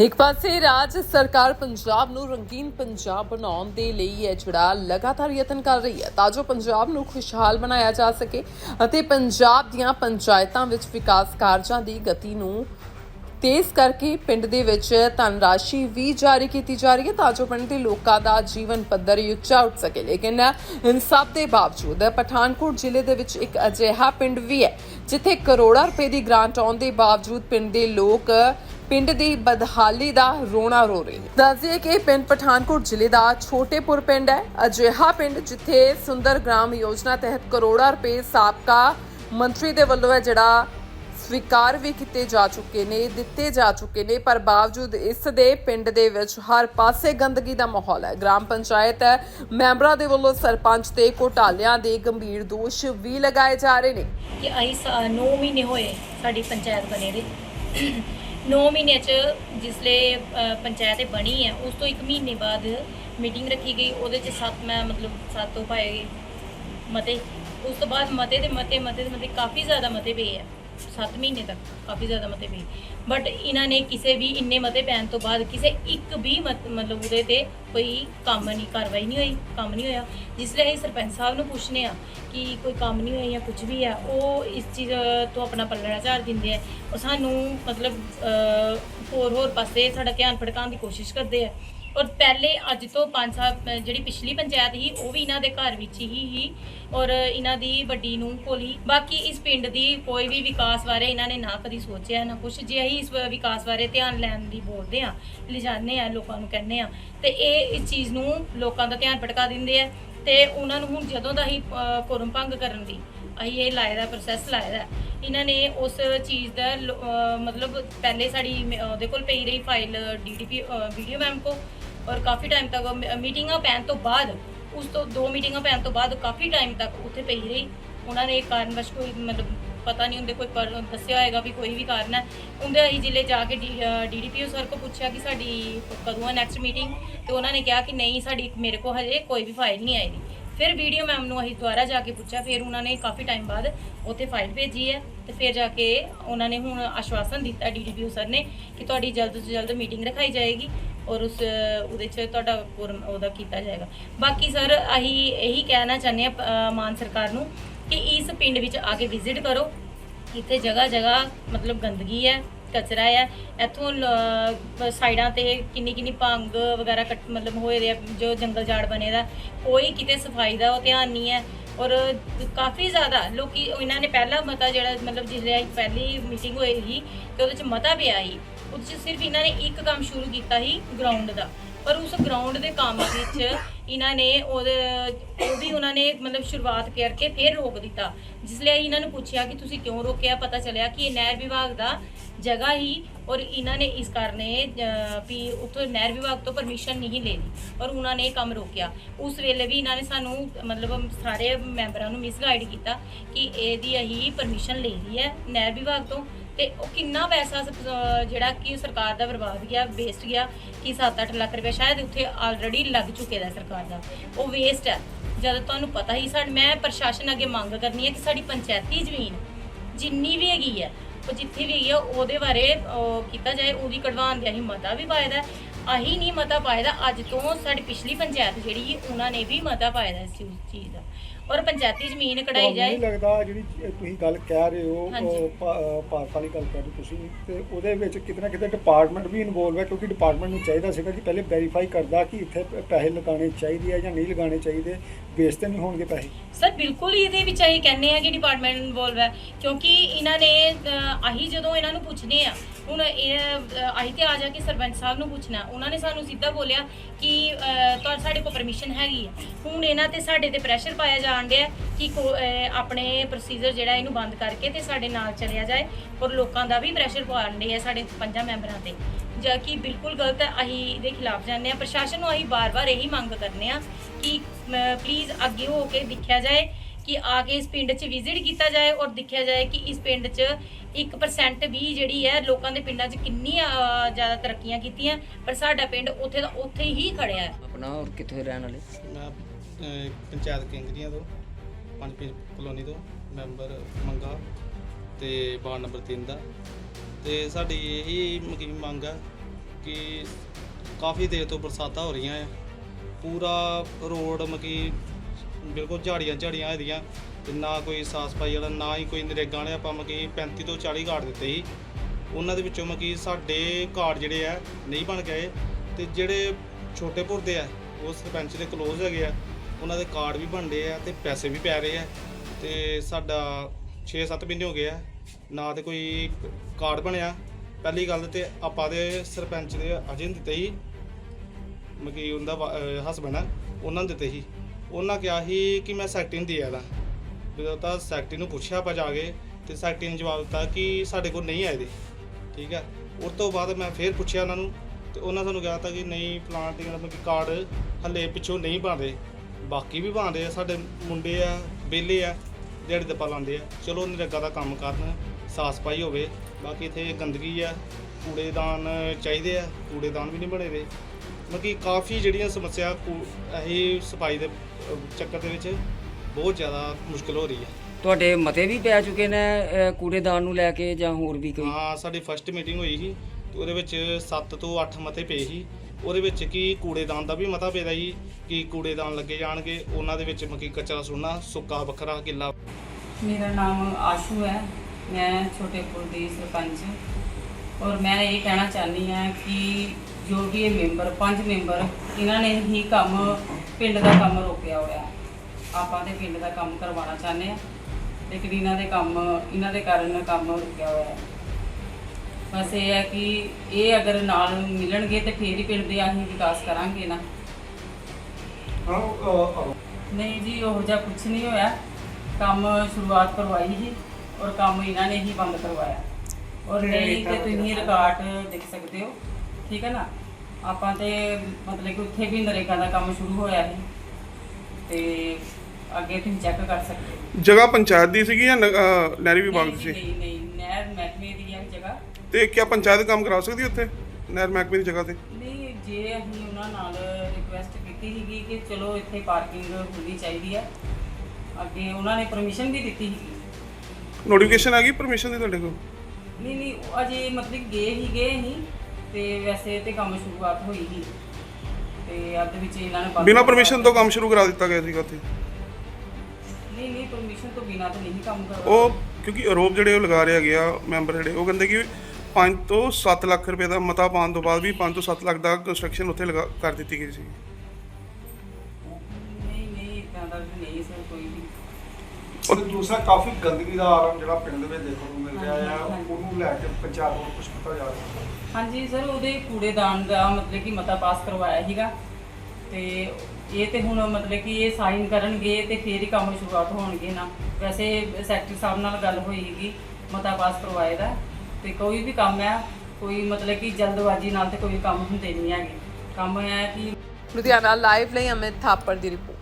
ਇੱਕ ਪਾਸੇ ਰਾਜ ਸਰਕਾਰ ਪੰਜਾਬ ਨੂੰ ਰੰਗੀਨ ਪੰਜਾਬ ਬਣਾਉਣ ਦੇ ਲਈ ਹੈ ਜਿਹੜਾ ਲਗਾਤਾਰ ਯਤਨ ਕਰ ਰਹੀ ਹੈ। ਤਾਂ ਜੋ ਪੰਜਾਬ ਨੂੰ ਖੁਸ਼ਹਾਲ ਬਣਾਇਆ ਜਾ ਸਕੇ ਅਤੇ ਪੰਜਾਬ ਦੀਆਂ ਪੰਚਾਇਤਾਂ ਵਿੱਚ ਵਿਕਾਸ ਕਾਰਜਾਂ ਦੀ ਗਤੀ ਨੂੰ ਤੇਜ਼ ਕਰਕੇ ਪਿੰਡ ਦੇ ਵਿੱਚ ਧਨ ਰਾਸ਼ੀ ਵੀ ਜਾਰੀ ਕੀਤੀ ਜਾ ਰਹੀ ਹੈ ਤਾਂ ਜੋ ਪਿੰਡ ਦੇ ਲੋਕਾਂ ਦਾ ਜੀਵਨ ਪੱਧਰ ਉੱਚਾ ਉੱਠ ਸਕੇ। ਲੇਕਿਨ ਇਨਸਾਫ਼ ਦੇ ਬਾਵਜੂਦ ਪਠਾਨਕੋਟ ਜ਼ਿਲ੍ਹੇ ਦੇ ਵਿੱਚ ਇੱਕ ਅਜਿਹਾ ਪਿੰਡ ਵੀ ਹੈ, ਜਿੱਥੇ ਕਰੋੜਾਂ ਰੁਪਏ ਦੀ ਗ੍ਰਾਂਟ ਆਉਣ ਦੇ ਬਾਵਜੂਦ ਪਿੰਡ ਦੇ ਲੋਕ ਪਿੰਡ ਦੀ ਬਦਹਾਲੀ ਦਾ ਰੋਣਾ ਰੋ ਰਹੀ ਨੇ। ਦੱਸਦੀਏ ਕਿ ਪਿੰਡ ਪਠਾਨਕੋਟ ਜ਼ਿਲ੍ਹੇ ਦਾ ਛੋਟੇਪੁਰ ਪਿੰਡ ਹੈ। ਅਜਿਹਾ ਪਿੰਡ ਜਿੱਥੇ ਸੁੰਦਰ ਗ੍ਰਾਮ ਯੋਜਨਾ ਤਹਿਤ ਕਰੋੜਾਂ ਰੁਪਏ ਸਾਬਕਾ ਮੰਤਰੀ ਦੇ ਵੱਲੋਂ ਹੈ ਜਿਹੜਾ ਸਵੀਕਾਰ ਵੀ ਕੀਤੇ ਜਾ ਚੁੱਕੇ ਨੇ, ਦਿੱਤੇ ਜਾ ਚੁੱਕੇ ਨੇ, ਪਰ ਬਾਵਜੂਦ ਇਸ ਦੇ ਪਿੰਡ ਦੇ ਵਿੱਚ ਹਰ ਪਾਸੇ ਗੰਦਗੀ ਦਾ ਮਾਹੌਲ ਹੈ। ਗ੍ਰਾਮ ਪੰਚਾਇਤ ਮੈਂਬਰਾਂ ਦੇ ਵੱਲੋਂ ਸਰਪੰਚ ਤੇ ਘੋਟਾਲਿਆਂ ਦੇ ਗੰਭੀਰ ਦੋਸ਼ ਵੀ ਲਗਾਏ ਜਾ ਰਹੇ ਨੇ। ਕਿ ਅਸੀਂ 9 ਮਹੀਨੇ ਹੋਏ ਸਾਡੀ ਪੰਚਾਇਤ ਬਣੇ ਦੇ 9 ਮਹੀਨੇ ਚ ਜਿਸਲੇ ਅ, ਪੰਚਾਇਤ ਇਹ ਬਣੀ ਹੈ ਉਸ ਤੋਂ 1 ਮਹੀਨੇ ਬਾਅਦ ਮੀਟਿੰਗ ਰੱਖੀ ਗਈ ਉਹਦੇ ਚ ਸੱਤ ਮੈਂ ਮਤਲਬ ਸੱਤ ਤੋਂ ਮਤੇ। ਉਸ ਤੋਂ ਬਾਅਦ ਮਤੇ ਦੇ ਮਤੇ ਮਤੇ ਦੇ ਮਤੇ ਕਾਫੀ ਜ਼ਿਆਦਾ ਮਤੇ ਪਏ ਹੈ 7 ਮਹੀਨੇ ਤੱਕ ਕਾਫੀ ਜ਼ਿਆਦਾ ਮਤੇ ਪਏ ਬਟ ਇਹਨਾਂ ਨੇ ਕਿਸੇ ਵੀ ਇੰਨੇ ਮਤੇ ਪੈਣ ਤੋਂ ਬਾਅਦ ਕਿਸੇ ਇੱਕ ਵੀ ਮਤ- ਮਤਲਬ ਉਹਦੇ ਤੇ ਕੋਈ ਕੰਮ ਨਹੀਂ ਕਾਰਵਾਈ ਨਹੀਂ ਹੋਈ ਕੰਮ ਨਹੀਂ ਹੋਇਆ। ਜਿਸ ਲਈ ਅਸੀਂ ਸਰਪੰਚ ਸਾਹਿਬ ਨੂੰ ਪੁੱਛਨੇ ਆ ਕਿ ਕੋਈ ਕੰਮ ਨਹੀਂ ਹੋਇਆ ਜਾਂ ਕੁਝ ਵੀ ਆ ਉਹ ਇਸ ਚੀਜ਼ ਤੋਂ ਆਪਣਾ ਪੱਲੜਾ ਝਾੜ ਦਿੰਦੇ ਆ। ਉਹ ਸਾਨੂੰ ਮਤਲਬ ਅਹ, ਹੋਰ ਹੋਰ ਪਾਸੇ ਸਾਡਾ ਧਿਆਨ ਭਟਕਾਉਣ ਦੀ ਕੋਸ਼ਿਸ਼ ਕਰਦੇ ਆ। ਔਰ ਪਹਿਲੇ ਅੱਜ ਤੋਂ ਪੰਜ ਸਾਲ ਜਿਹੜੀ ਪਿਛਲੀ ਪੰਚਾਇਤ ਸੀ, ਉਹ ਵੀ ਇਹਨਾਂ ਦੇ ਘਰ ਵਿੱਚ ਹੀ ਸੀ ਔਰ ਇਹਨਾਂ ਦੀ ਵੱਡੀ ਨੂੰ ਕੋਲ ਹੀ। ਬਾਕੀ ਇਸ ਪਿੰਡ ਦੀ ਕੋਈ ਵੀ ਵਿਕਾਸ ਬਾਰੇ ਇਹਨਾਂ ਨੇ ਨਾ ਕਦੀ ਸੋਚਿਆ, ਨਾ ਕੁਝ ਜੇ ਅਸੀਂ ਇਸ ਵਿਕਾਸ ਬਾਰੇ ਧਿਆਨ ਲੈਣ ਦੀ ਬੋਲਦੇ ਆ ਲਿਜਾਣੇ ਆ ਲੋਕਾਂ ਨੂੰ ਕਹਿੰਦੇ ਆ ਤੇ ਇਹ ਇਸ ਚੀਜ਼ ਨੂੰ ਲੋਕਾਂ ਦਾ ਧਿਆਨ ਭਟਕਾ ਦਿੰਦੇ ਆ ਤੇ ਉਹਨਾਂ ਨੂੰ ਹੁਣ ਜਦੋਂ ਦਾ ਹੀ ਕੋਰਮ ਭੰਗ ਕਰਨ ਦੀ, ਅਸੀਂ ਇਹ ਲਾਇਆ ਦਾ ਪ੍ਰੋਸੈਸ ਲਾਇਆ ਦਾ, ਇਹਨਾਂ ਨੇ ਉਸ ਚੀਜ਼ ਦਾ ਲੋ- ਮਤਲਬ ਪਹਿਲੇ ਸਾਡੀ ਮ- ਉਹਦੇ ਕੋਲ ਪਈ ਰਹੀ ਫਾਈਲ ਡੀਡੀਪੀ ਵੀਡੀਓ ਮੈਮ ਕੋ ਔਰ ਕਾਫੀ ਟਾਈਮ ਤੱਕ ਮ- ਮੀਟਿੰਗਾਂ ਪੈਣ ਤੋਂ ਬਾਅਦ, ਉਸ ਤੋਂ ਦੋ ਮੀਟਿੰਗਾਂ ਪੈਣ ਤੋਂ ਬਾਅਦ ਕਾਫੀ ਟਾਈਮ ਤੱਕ ਉੱਥੇ ਪਈ ਰਹੀ। ਉਹਨਾਂ ਨੇ ਕਾਰਨਵਸ਼ ਕੋਈ ਮਤਲਬ ਪਤਾ ਨਹੀਂ ਹੁੰਦੇ, ਕੋਈ ਪਰ ਦੱਸਿਆ ਹੋਏਗਾ ਵੀ ਕੋਈ ਵੀ ਕਾਰਨ ਹੈ। ਉਹਦੇ ਅਸੀਂ ਜ਼ਿਲ੍ਹੇ ਜਾ ਕੇ ਡੀਡੀਪੀਓ ਸਰ ਕੋ ਪੁੱਛਿਆ ਕਿ ਸਾਡੀ ਕਦੋਂ ਹੈ ਨੈਕਸਟ ਮੀਟਿੰਗ ਤੇ ਉਹਨਾਂ ਨੇ ਕਿਹਾ ਕਿ ਨਹੀਂ, ਸਾਡੀ ਮੇਰੇ ਕੋ ਹਜੇ ਕੋਈ ਵੀ ਫਾਈਲ ਨਹੀਂ ਆਈ। ਦੀ ਫਿਰ ਵੀਡੀਓ ਮੈਮ ਨੂੰ ਅਸੀਂ ਦੁਬਾਰਾ ਜਾ ਕੇ ਪੁੱਛਿਆ, ਫਿਰ ਉਹਨਾਂ ਨੇ ਕਾਫੀ ਟਾਈਮ ਬਾਅਦ ਉੱਥੇ ਫਾਈਲ ਭੇਜੀ ਹੈ। ਤੇ ਫਿਰ ਜਾ ਕੇ ਉਹਨਾਂ ਨੇ ਹੁਣ ਆਸ਼ਵਾਸਨ ਦਿੱਤਾ ਡੀਡੀਪੀਓ ਸਰ ਨੇ ਕਿ ਤੁਹਾਡੀ ਜਲਦ ਤੋਂ ਜਲਦ ਮੀਟਿੰਗ ਰਖਾਈ ਜਾਏਗੀ। ਔਰ ਉਸ ਉਹਦੇ 'ਚ ਤੁਹਾਡਾ ਕੋਰਮ ਉਹਦਾ ਕੀਤਾ ਜਾਏਗਾ। ਬਾਕੀ ਸਰ, ਅਸੀਂ ਇਹੀ ਕਹਿਣਾ ਚਾਹੁੰਦੇ ਆ ਮਾਨ ਸਰਕਾਰ ਨੂੰ ਕਿ ਇਸ ਪਿੰਡ ਵਿੱਚ ਆ ਕੇ ਵਿਜ਼ਿਟ ਕਰੋ। ਇੱਥੇ ਜਗ੍ਹਾ ਜਗ੍ਹਾ, ਮਤਲਬ ਗੰਦਗੀ ਹੈ, ਕਚਰਾ ਹੈ। ਇੱਥੋਂ ਸਾਈਡਾਂ ਤੇ ਕਿੰਨੀ ਕਿੰਨੀ ਭੰਗ ਵਗੈਰਾ ਕੱਟ, ਮਤਲਬ ਹੋਏ ਦੇ ਜੋ ਜੰਗਲ ਜਾੜ ਬਣੇ ਦਾ, ਕੋਈ ਕਿਤੇ ਸਫ਼ਾਈ ਦਾ ਉਹ ਧਿਆਨ ਨਹੀਂ ਹੈ। ਔਰ ਕਾਫੀ ਜ਼ਿਆਦਾ ਲੋਕੀ, ਇਹਨਾਂ ਨੇ ਪਹਿਲਾ ਮਤਾ ਜਿਹੜਾ, ਮਤਲਬ ਜਿਹੜੇ ਪਹਿਲੀ ਮੀਟਿੰਗ ਹੋਈ ਸੀ, ਤੇ ਉਹਦੇ ਚ ਮਤਾ ਪਿਆ ਸੀ ਉਹਦੇ ਚ ਸਿਰਫ ਇਹਨਾਂ ਨੇ ਇੱਕ ਕੰਮ ਸ਼ੁਰੂ ਕੀਤਾ ਸੀ ਗਰਾਊਂਡ ਦਾ। ਪਰ ਉਸ ਗਰਾਊਂਡ ਦੇ ਕੰਮ ਵਿੱਚ ਇਹਨਾਂ ਨੇ ਉਹਦੇ ਵੀ ਉਹਨਾਂ ਨੇ ਮਤਲਬ ਸ਼ੁਰੂਆਤ ਕਰਕੇ ਫਿਰ ਰੋਕ ਦਿੱਤਾ। ਜਿਸ ਲਈ ਇਹਨਾਂ ਨੂੰ ਪੁੱਛਿਆ ਕਿ ਤੁਸੀਂ ਕਿਉਂ ਰੋਕਿਆ? ਪਤਾ ਚੱਲਿਆ ਕਿ ਇਹ ਨਹਿਰ ਵਿਭਾਗ ਦਾ ਜਗ੍ਹਾ ਹੀ ਔਰ ਇਹਨਾਂ ਨੇ ਇਸ ਕਾਰਨੇ ਅਹ, ਵੀ ਉੱਥੋਂ ਨਹਿਰ ਵਿਭਾਗ ਤੋਂ ਪਰਮਿਸ਼ਨ ਨਹੀਂ ਲੈਣੀ ਔਰ ਉਹਨਾਂ ਨੇ ਕੰਮ ਰੋਕਿਆ। ਉਸ ਵੇਲੇ ਵੀ ਇਹਨਾਂ ਨੇ ਸਾਨੂੰ ਮਤਲਬ ਸਾਰੇ ਮੈਂਬਰਾਂ ਨੂੰ ਮਿਸਗਾਈਡ ਕੀਤਾ ਕਿ ਇਹਦੀ ਅਸੀਂ ਪਰਮਿਸ਼ਨ ਲਈ ਹੈ ਨਹਿਰ ਵਿਭਾਗ ਤੋਂ। ਤੇ ਉਹ ਕਿੰਨਾ ਪੈਸਾ ਸ- ਜਿਹੜਾ ਕਿ ਸਰਕਾਰ ਦਾ ਬਰਬਾਦ ਗਿਆ ਵੇਸਟ ਗਿਆ ਕਿ 7-8 ਲੱਖ ਰੁਪਏ ਸ਼ਾਇਦ ਉੱਥੇ ਆਲਰੇਡੀ ਲੱਗ ਚੁੱਕੇ ਦਾ ਸਰਕਾਰ ਦਾ। ਉਹ ਵੇਸਟ ਹੈ ਜਦ ਤੁਹਾਨੂੰ ਪਤਾ ਹੀ ਸਾਡ ਮੈਂ ਪ੍ਰਸ਼ਾਸਨ ਅੱਗੇ ਮੰਗ ਕਰਨੀ ਹੈ ਕਿ ਸਾਡੀ ਪੰਚਾਇਤੀ ਜ਼ਮੀਨ ਜਿੰਨੀ ਵੀ ਹੈਗੀ ਹੈ ਉਹ ਜਿੱਥੇ ਵੀ ਹੈਗੀ ਆ ਉਹਦੇ ਬਾਰੇ ਉਹ ਕੀਤਾ ਜਾਏ ਉਹਦੀ ਕਢਵਾਉਣ ਦੇ ਅਸੀਂ ਮਤਾ ਵੀ ਪਾਇਦਾ ਦਾ। ਆਹੀ ਨਹੀਂ ਮਤਾ ਪਾਇਦਾ ਅੱਜ ਤੋਂ ਸਾਡੀ ਪਿਛਲੀ ਪੰਚਾਇਤ ਜਿਹੜੀ ਸੀ, ਉਹਨਾਂ ਨੇ ਵੀ ਮਤਾ ਪਾਇਆ ਇਸ ਚੀਜ਼- ਚੀਜ਼ ਦਾ। ਔਰ ਪੰਚਾਇਤੀ ਜ਼ਮੀਨ ਕਢਾਈ ਜਾਏ। ਨਹੀਂ ਲੱਗਦਾ ਜਿਹੜੀ ਤੁਸੀਂ ਗੱਲ ਕਹਿ ਰਹੇ ਹੋ ਹਾਂਜੀ। ਭਾਰਤ ਵਾਲੀ ਗੱਲ ਕਰ ਰਹੇ ਹੋ ਤੁਸੀਂ ਤੇ ਉਹਦੇ ਵਿੱਚ ਕਿਤੇ ਨਾ ਕਿਤੇ ਡਿਪਾਰਟਮੈਂਟ ਵੀ ਇਨਵੋਲਵ ਹੈ ਕਿਉਂਕਿ ਡਿਪਾਰਟਮੈਂਟ ਨੂੰ ਚਾਹੀਦਾ ਸੀਗਾ ਕਿ ਪਹਿਲੇ ਵੈਰੀਫਾਈ ਕਰਦਾ ਕਿ ਇੱਥੇ ਪ- ਪੈਸੇ ਲਗਾਉਣੇ ਚਾਹੀਦੇ ਆ ਜਾਂ ਨਹੀਂ ਲਗਾਉਣੇ ਚਾਹੀਦੇ ਵੇਸਟ ਤੇ ਨਹੀਂ ਹੋਣਗੇ ਪੈਸੇ। ਸਰ ਬਿਲਕੁਲ ਹੀ ਇਹਦੇ ਵਿੱਚ ਅਸੀਂ ਕਹਿੰਦੇ ਆ ਕਿ ਡਿਪਾਰਟਮੈਂਟ ਇਨਵੋਲਵ ਹੈ ਕਿਉਂਕਿ ਇਹਨਾਂ ਨੇ ਅਹ, ਅਸੀਂ ਜਦੋਂ ਇਹਨਾਂ ਨੂੰ ਪੁੱਛਦੇ ਆ ਹੁਣ ਇਹ ਅਹ, ਅਸੀਂ ਤੇ ਆ ਜਾ ਕੇ ਸਰਪੰਚ ਸਾਹਿਬ ਨੂੰ ਪੁੱਛਣਾ ਉਹਨਾਂ ਨੇ ਸਾਨੂੰ ਸਿੱਧਾ ਬੋਲਿਆ ਕਿ ਤੁਹਾਡੇ ਸਾਡੇ ਕੋਲ ਪਰਮਿਸ਼ਨ ਹੈਗੀ ਹੈ ਹੁਣ ਇਹਨਾਂ ਤੇ ਸਾਡੇ ਤੇ ਪ੍ਰੈਸ਼ਰ ਪਾਇਆ ਜਾਣ ਡਿਆ ਕਿ ਆਪਣੇ ਪ੍ਰੋਸੀਜਰ ਜਿਹੜਾ ਇਹਨੂੰ ਬੰਦ ਕਰਕੇ ਤੇ ਸਾਡੇ ਨਾਲ ਚਲਿਆ ਜਾਏ ਔਰ ਲੋਕਾਂ ਦਾ ਵੀ ਪ੍ਰੈਸ਼ਰ ਪਾਉਣ ਡਏ ਆ ਸਾਡੇ ਪੰਜਾਂ ਮੈਂਬਰਾਂ ਤੇ। ਜਾ ਕਿ ਬਿਲਕੁਲ ਗਲਤ ਹੈ ਅਸੀਂ ਇਹਦੇ ਖਿਲਾਫ ਜਾਂਦੇ ਆ। ਪ੍ਰਸ਼ਾਸਨ ਨੂੰ ਅਸੀਂ ਬਾਰ-ਬਾਰ ਇਹੀ ਮੰਗ ਕਰਨੇ ਆ ਕਿ ਪਲੀਜ਼ ਅੱਗੇ ਹੋ ਕੇ ਦੇਖਿਆ ਜਾਏ ਕਿ ਆ ਕੇ ਇਸ ਪਿੰਡ 'ਚ ਵਿਜ਼ਿਟ ਕੀਤਾ ਜਾਏ ਔਰ ਦੇਖਿਆ ਜਾਏ ਕਿ ਇਸ ਪਿੰਡ 'ਚ 1% ਵੀ ਜਿਹੜੀ ਹੈ ਲੋਕਾਂ ਦੇ ਪਿੰਡਾਂ 'ਚ ਕਿੰਨੀ ਜ਼ਿਆਦਾ ਤਰੱਕੀਆਂ ਕੀਤੀਆਂ। ਪਰ ਸਾਡਾ ਪਿੰਡ ਉੱਥੇ ਦਾ ਉੱਥੇ ਹੀ ਖੜਿਆ ਹੈ। ਆਪਣਾ ਔਰ ਕਿੱਥੋਂ ਦੇ ਰਹਿਣ ਵਾਲੇ? ਮੈਂ ਅਹ, ਪੰਚਾਇਤ ਕੇਂਦਰੀਆਂ ਤੋਂ ਪੰਜ ਕਲੋਨੀ ਤੋਂ ਮੈਂਬਰ ਮੰਗਾ ਤੇ ਵਾਰਡ ਨੰਬਰ 3 ਦਾ। ਤੇ ਸਾਡੀ ਇਹੀ ਮਕੀ ਮੰਗ ਆ ਕਿ ਕਾਫੀ ਦੇਰ ਤੋਂ ਬਰਸਾਤਾਂ ਹੋ ਰਹੀਆਂ ਆ। ਪੂਰਾ ਰੋਡ ਮਕੀ ਬਿਲਕੁਲ ਝਾੜੀਆਂ ਝਾੜੀਆਂ ਇਹਦੀਆਂ ਤੇ ਨਾ ਕੋਈ ਸਾਫ਼ ਸਫ਼ਾਈ ਵਾਲਾ ਨਾ ਹੀ ਕੋਈ ਨਰੇਗਾ ਵਾਲੇ ਆਪਾਂ ਮਕੀ 35 ਤੋਂ 40 ਕਾਰਡ ਦਿੱਤੇ ਸੀ। ਉਹਨਾਂ ਦੇ ਵਿੱਚੋਂ ਮਕੀ ਸਾਡੇ ਕਾਰਡ ਜਿਹੜੇ ਆ ਨਹੀਂ ਬਣ ਗਏ ਤੇ ਜਿਹੜੇ ਛੋਟੇ ਪੁਰਦੇ ਆ ਉਹ ਸਰਪੰਚ ਦੇ ਕਲੋਜ਼ ਹੈਗੇ ਆ। ਉਹਨਾਂ ਦੇ ਕਾਰਡ ਵੀ ਬਣ ਰਹੇ ਆ ਤੇ ਪੈਸੇ ਵੀ ਪੈ ਰਹੇ ਆ ਤੇ ਸਾਡਾ 6-7 ਮਹੀਨੇ ਹੋ ਗਏ ਆ, ਨਾ ਤੇ ਕੋਈ ਕਾਰਡ ਬਣਿਆ। ਪਹਿਲੀ ਗੱਲ ਤੇ ਆਪਾਂ ਦੇ ਸਰਪੰਚ ਦੇ ਅਜੇ ਨੂੰ ਦਿੱਤੇ ਸੀ ਮਕੀ ਉਹਦਾ ਹਸਬੰਡ ਆ, ਉਹਨਾਂ ਨੂੰ ਦਿੱਤੇ ਸੀ। ਉਹਨਾਂ ਕਿਹਾ ਸੀ ਕਿ ਮੈਂ ਸੈਕਟਰੀ ਨੂੰ ਦੇ ਆਦਾ। ਜਦੋਂ ਤਾਂ ਸੈਕਟਰੀ ਨੂੰ ਪੁੱਛਿਆ, ਆਪਾਂ ਜਾ ਕੇ ਤੇ ਸੈਕਟਰੀ ਨੇ ਜਵਾਬ ਦਿੱਤਾ ਕਿ ਸਾਡੇ ਕੋਲ ਨਹੀਂ ਆਏ ਦੇ। ਠੀਕ ਹੈ ਉਸ ਤੋਂ ਬਾਅਦ ਮੈਂ ਫੇਰ ਪੁੱਛਿਆ ਉਹਨਾਂ ਨੂੰ ਤੇ ਉਹਨਾਂ ਸਾਨੂੰ ਕਿਹਾ ਤਾਂ ਕਿ ਨਹੀਂ ਪਲਾਂਟ ਦੀ ਮਤਲਬ ਕਿ ਕਾਰਡ ਹੱਲੇ ਪਿੱਛੋਂ ਨਹੀਂ ਬਣਦੇ। ਬਾਕੀ ਵੀ ਬਣਦੇ ਆ ਸਾਡੇ ਮੁੰਡੇ ਆ ਵਿਹਲੇ ਆ ਦਿਹਾੜੀ ਦੱਪਾ ਲਾਉਂਦੇ ਆ। ਚਲੋ ਨਰੇਗਾ ਦਾ ਕੰਮ ਕਰਨ ਸਾਫ਼ ਸਫ਼ਾਈ ਹੋਵੇ। ਬਾਕੀ ਇੱਥੇ ਗੰਦਗੀ ਆ ਕੂੜੇਦਾਨ ਚਾਹੀਦੇ ਆ ਕੂੜੇਦਾਨ ਵੀ ਨਹੀਂ ਬਣੇ ਦੇ ਮਤਲਬ ਕਾਫੀ ਜਿਹੜੀਆਂ ਸਮੱਸਿਆ ਇਹ ਸਫ਼ਾਈ ਦੇ ਚੱਕਰ ਦੇ ਵਿੱਚ ਬਹੁਤ ਜ਼ਿਆਦਾ ਮੁਸ਼ਕਲ ਹੋ ਰਹੀ ਹੈ ਤੁਹਾਡੇ ਮਤੇ ਵੀ ਪੈ ਚੁੱਕੇ ਨੇ ਕੂੜੇਦਾਨ ਨੂੰ ਲੈ ਕੇ ਜਾਂ ਹੋਰ ਵੀ ਕੋਈ? ਹਾਂ ਸਾਡੀ ਫਸਟ ਮੀਟਿੰਗ ਹੋਈ ਸੀ। ਤੇ ਉਹਦੇ ਵਿੱਚ 7 ਤੋਂ 8 ਮਤੇ ਪਏ ਸੀ। ਉਹਦੇ ਵਿੱਚ ਕੀ ਕੂੜੇਦਾਨ ਦਾ ਵੀ ਮਤਾ ਪਿਆ ਸੀ ਕਿ ਕੂੜੇਦਾਨ ਲੱਗੇ ਜਾਣਗੇ? ਉਹਨਾਂ ਦੇ ਵਿੱਚ ਮੱਕੀ ਕਚਰਾ ਸੁਣਨਾ ਸੁੱਕਾ ਵੱਖਰਾ, ਗਿੱਲਾ। ਮੇਰਾ ਨਾਮ ਆਸ਼ੂ ਹੈ। ਮੈਂ ਛੋਟੇ ਪੁਰ ਦੀ ਸਰਪੰਚ। ਔਰ ਮੈਂ ਇਹ ਕਹਿਣਾ ਚਾਹਨੀ ਹਾਂ ਕਿ ਜੋ ਵੀ ਇਹ ਮੈਂਬਰ, ਪੰਜ ਮੈਂਬਰ, ਇਹਨਾਂ ਨੇ ਹੀ ਕੰਮ, ਪਿੰਡ ਦਾ ਕੰਮ ਰੋਕਿਆ ਹੋਇਆ। ਆਪਾਂ ਤੇ ਪਿੰਡ ਦਾ ਕੰਮ ਕਰਵਾਉਣਾ ਚਾਹੁੰਦੇ ਆ ਲੇਕਿਨ ਇਹਨਾਂ ਦੇ ਕੰਮ, ਇਹਨਾਂ ਦੇ ਕਾਰਨ ਕੰਮ ਰੁਕਿਆ ਹੋਇਆ ਹੈ। ਬਸ ਇਹ ਹੈ ਕਿ ਇਹ ਅਗਰ ਨਾਲ ਮਿਲਣਗੇ ਤੇ ਫੇਰ ਹੀ ਪਿੰਡ ਦੇ ਆਹੀ ਵਿਕਾਸ ਕਰਾਂਗੇ ਨਾ। ਨਹੀਂ ਜੀ ਉਹ ਜਿਹਾ ਕੁਝ ਨਹੀਂ ਹੋਇਆ। ਕੰਮ ਸ਼ੁਰੂਆਤ ਕਰਵਾਈ ਸੀ ਔਰ ਕੰਮ ਇਹਨਾਂ ਨੇ ਹੀ ਬੰਦ ਕਰਵਾਇਆ। ਔਰ ਨਹੀਂ ਤੇ ਤੁਸੀਂ ਰਿਕਾਰਡ ਦੇਖ ਸਕਦੇ ਹੋ ਠੀਕ ਹੈ ਨਾ? ਆਪਾਂ ਤੇ ਮਤਲਬ ਕਿ ਉੱਥੇ ਵੀ ਨਰੇਗਾ ਦਾ ਕੰਮ ਸ਼ੁਰੂ ਹੋਇਆ ਸੀ। ਤੇ ਅੱਗੇ ਤੁਸੀਂ ਚੈੱਕ ਕਰ ਸਕਦੇ ਹੋ। ਜਗ੍ਹਾ ਪੰਚਾਇਤ ਦੀ ਸੀਗੀ ਜਾਂ ਨ- ਅਹ ਵਿਭਾਗ ਦੀ ਸੀ? ਨਹੀਂ ਨਹੀਂ ਨਹਿਰ ਜਗ੍ਹਾ ਤੇ ਕਿਆ ਪੰਚਾਇਤ ਕੰਮ ਕਰਾ ਸਕਦੀ ਉੱਥੇ? ਨਹਿਰ ਮਹਿਕਮੇ ਦੀ ਜਗ੍ਹਾ ਤੇ। ਨਹੀਂ ਜੇ ਅਸੀਂ ਉਹਨਾਂ ਨਾਲ ਰਿਕੁਐਸਟ ਕੀਤੀ ਸੀਗੀ ਕਿ ਚਲੋ ਇੱਥੇ ਪਾਰਕਿੰਗ ਹੋਣੀ ਚਾਹੀਦੀ ਹੈ ਅੱਗੇ ਉਹਨਾਂ ਨੇ ਪਰਮਿਸ਼ਨ ਵੀ ਦਿੱਤੀ ਸੀਗੀ। ਨੋਟੀਫਿਕੇਸ਼ਨ ਆ ਗਈ ਪਰਮਿਸ਼ਨ ਦੀ ਤੁਹਾਡੇ ਕੋਲ? ਨਹੀਂ ਨਹੀਂ ਉਹ ਅਜੇ ਮਤਲਬ ਗਏ ਹੀ ਗਏ ਨਹੀਂ ਤੇ ਵੈਸੇ ਤੇ ਕੰਮ ਸ਼ੁਰੂਆਤ ਹੋਈ ਸੀ ਤੇ ਅੱਧ ਵਿੱਚ ਇਹਨਾਂ ਨੇ ਬੰਦ ਬਿਨਾਂ ਪਰਮਿਸ਼ਨ ਤੋਂ ਕੰਮ ਸ਼ੁਰੂ ਕਰਾ ਦਿੱਤਾ ਗਿਆ ਸੀਗਾ ਉੱਥੇ? ਨਹੀਂ ਨਹੀਂ ਪਰਮਿਸ਼ਨ ਤੋਂ ਬਿਨਾਂ ਤਾਂ ਨਹੀਂ ਕੰਮ ਕਰਵਾ ਉਹ ਕਿਉਂਕਿ ਆਰੋਪ ਜਿਹੜੇ ਉਹ ਲਗਾ ਰਹੇ ਹੈਗੇ ਆ ਮੈਂਬਰ ਜਿਹੜੇ ਉਹ ਕਹਿੰਦੇ ਕਿ 5 ਤੋਂ 7 ਲੱਖ ਰੁਪਏ ਦਾ ਮਤਾ ਪਾਉਣ ਤੋਂ ਬਾਅਦ ਵੀ 5 ਤੋਂ 7 ਲੱਖ ਦਾ ਕੰਸਟਰਕਸ਼ਨ ਉੱਥੇ ਲਗਾ ਕਰ ਦਿੱਤੀ ਗਈ ਸੀ। ਨਹੀਂ ਨਹੀਂ ਇਦਾਂ ਦਾ ਵੀ ਨਹੀਂ ਸਰ ਕੋਈ ਵੀ। ਔਰ ਦੂਸਰਾ ਕਾਫੀ ਗੰਦਗੀ ਦਾ ਆਰਮ ਜਿਹੜਾ ਪਿੰਡ ਦੇ ਵਿੱਚ ਦੇਖਣ ਨੂੰ ਮਿਲ ਰਿਹਾ ਆ। ਉਹਨੂੰ ਲੈ ਕੇ ਪੰਚਾਇਤ ਨੂੰ ਕੁਝ ਪਤਾ ਜਾ ਰਿਹਾ। ਹਾਂਜੀ ਸਰ ਉਹਦੇ ਕੂੜੇਦਾਨ ਦਾ ਮਤਲਬ ਕਿ ਮਤਾ ਪਾਸ ਕਰਵਾਇਆ ਸੀਗਾ। ਤੇ ਇਹ ਤੇ ਹੁਣ ਮਤਲਬ ਕਿ ਇਹ ਸਾਈਨ ਕਰਨਗੇ ਤੇ ਫੇਰ ਹੀ ਕੰਮ ਸ਼ੁਰੂਆਤ ਹੋਣਗੇ ਨਾ। ਵੈਸੇ ਸੈਕਟਰੀ ਸਾਹਿਬ ਨਾਲ ਗੱਲ ਹੋਈ ਸੀਗੀ ਮਤਾ ਪਾਸ ਕਰਵਾਏ ਦਾ। ਤੇ ਕੋਈ ਵੀ ਕੰਮ ਹੈ, ਕੋਈ ਮਤਲਬ ਕਿ ਜਲਦਬਾਜ਼ੀ ਨਾਲ ਤੇ ਕੋਈ ਕੰਮ ਹੁੰਦੇ ਨਹੀਂ ਹੈਗੇ। ਕੰਮ ਹੈ ਕਿ ਲੁਧਿਆਣਾ ਲਾਈਵ ਲਈ ਅਮਿਤ ਥਾਪੜ ਦੀ ਰਿਪੋਰਟ।